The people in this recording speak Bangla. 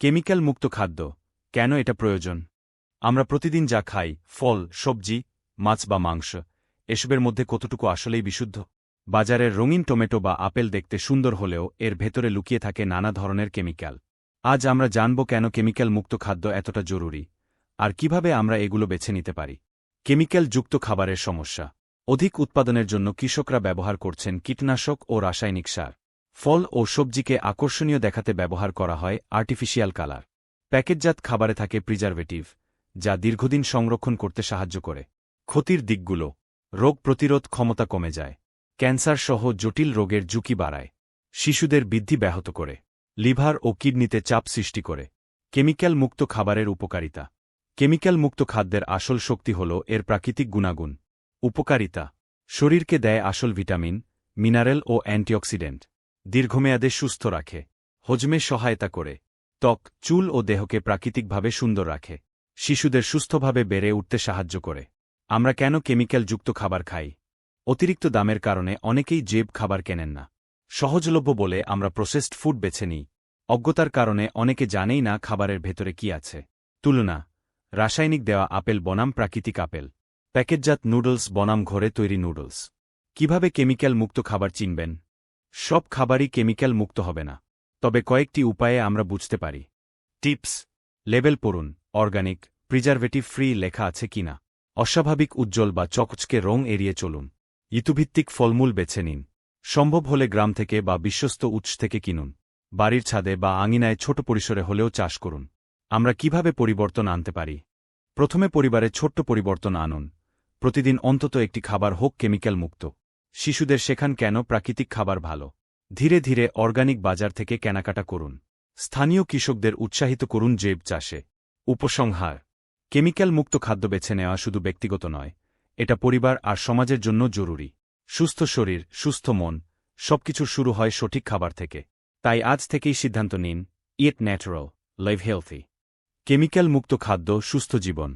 কেমিক্যাল মুক্ত খাদ্য, কেন এটা প্রয়োজন? আমরা প্রতিদিন যা খাই, ফল, সবজি, মাছ বা মাংস, এসবের মধ্যে কতটুকু আসলেই বিশুদ্ধ? বাজারের রঙিন টমেটো বা আপেল দেখতে সুন্দর হলেও এর ভেতরে লুকিয়ে থাকে নানা ধরনের কেমিক্যাল। আজ আমরা জানব কেন কেমিক্যাল মুক্ত খাদ্য এতটা জরুরি, আর কীভাবে আমরা এগুলো বেছে নিতে পারি। কেমিক্যাল যুক্ত খাবারের সমস্যা। অধিক উৎপাদনের জন্য কৃষকরা ব্যবহার করছেন কীটনাশক ও রাসায়নিক সার। ফল ও সবজিকে আকর্ষণীয় দেখাতে ব্যবহার করা হয় আর্টিফিশিয়াল কালার। প্যাকেটজাত খাবারে থাকে প্রিজারভেটিভ, যা দীর্ঘদিন সংরক্ষণ করতে সাহায্য করে। ক্ষতির দিকগুলো, রোগ প্রতিরোধ ক্ষমতা কমে যায়। ক্যান্সার সহ জটিল রোগের ঝুঁকি বাড়ায়। শিশুদের বৃদ্ধি ব্যাহত করে। লিভার ও কিডনিতে চাপ সৃষ্টি করে। কেমিক্যাল মুক্ত খাবারের উপকারিতা। কেমিক্যাল মুক্ত খাদ্যের আসল শক্তি হল এর প্রাকৃতিক গুণাগুণ। উপকারিতা। শরীরকে দেয় আসল ভিটামিন, মিনারেল ও অ্যান্টিঅক্সিডেন্ট। দীর্ঘমেয়াদে সুস্থ রাখে। হজমে সহায়তা করে। ত্বক, চুল ও দেহকে প্রাকৃতিকভাবে সুন্দর রাখে। শিশুদের সুস্থভাবে বেড়ে উঠতে সাহায্য করে। আমরা কেন কেমিক্যালযুক্ত খাবার খাই? অতিরিক্ত দামের কারণে অনেকেই জেব খাবার কেনেন না। সহজলভ্য বলে আমরা প্রসেসড ফুড বেছে নিই। অজ্ঞতার কারণে অনেকে জানেই না খাবারের ভেতরে কি আছে। তুলনা, রাসায়নিক দেওয়া আপেল বনাম প্রাকৃতিক আপেল। প্যাকেটজাত নুডলস বনাম ঘরে তৈরি নুডলস। কীভাবে কেমিক্যাল মুক্ত খাবার চিনবেন? সব খাবারই কেমিক্যাল মুক্ত হবে না। তবে কয়েকটি উপায়ে আমরা বুঝতে পারি। টিপস, লেবেল পড়ুন, অর্গানিক, প্রিজারভেটিভ ফ্রি লেখা আছে কিনা অস্বাভাবিক, উজ্জ্বল বা চকচকে রং এড়িয়ে চলুন। ঋতুভিত্তিক ফলমূল বেছে নিন। সম্ভব হলে গ্রাম থেকে বা বিশ্বস্ত উৎস থেকে কিনুন। বাড়ির ছাদে বা আঙিনায় ছোট পরিসরে হলেও চাষ করুন। আমরা কীভাবে পরিবর্তন আনতে পারি? প্রথমে পরিবারে ছোট্ট পরিবর্তন আনুন। প্রতিদিন অন্তত একটি খাবার হোক কেমিক্যাল মুক্ত। শিশুদের শেখান কেন প্রাকৃতিক খাবার ভালো। ধীরে ধীরে অর্গানিক বাজার থেকে কেনাকাটা করুন। স্থানীয় কৃষকদের উৎসাহিত করুন জৈব চাষে। উপসংহার। কেমিক্যাল মুক্ত খাদ্য বেছে নেওয়া শুধু ব্যক্তিগত নয়, এটা পরিবার আর সমাজের জন্য জরুরি। সুস্থ শরীর, সুস্থ মন সবকিছুর শুরু হয় সঠিক খাবার থেকে। তাই আজ থেকেই সিদ্ধান্ত নিন, eat natural, live healthy. Chemical মুক্ত খাদ্য, সুস্থ জীবন।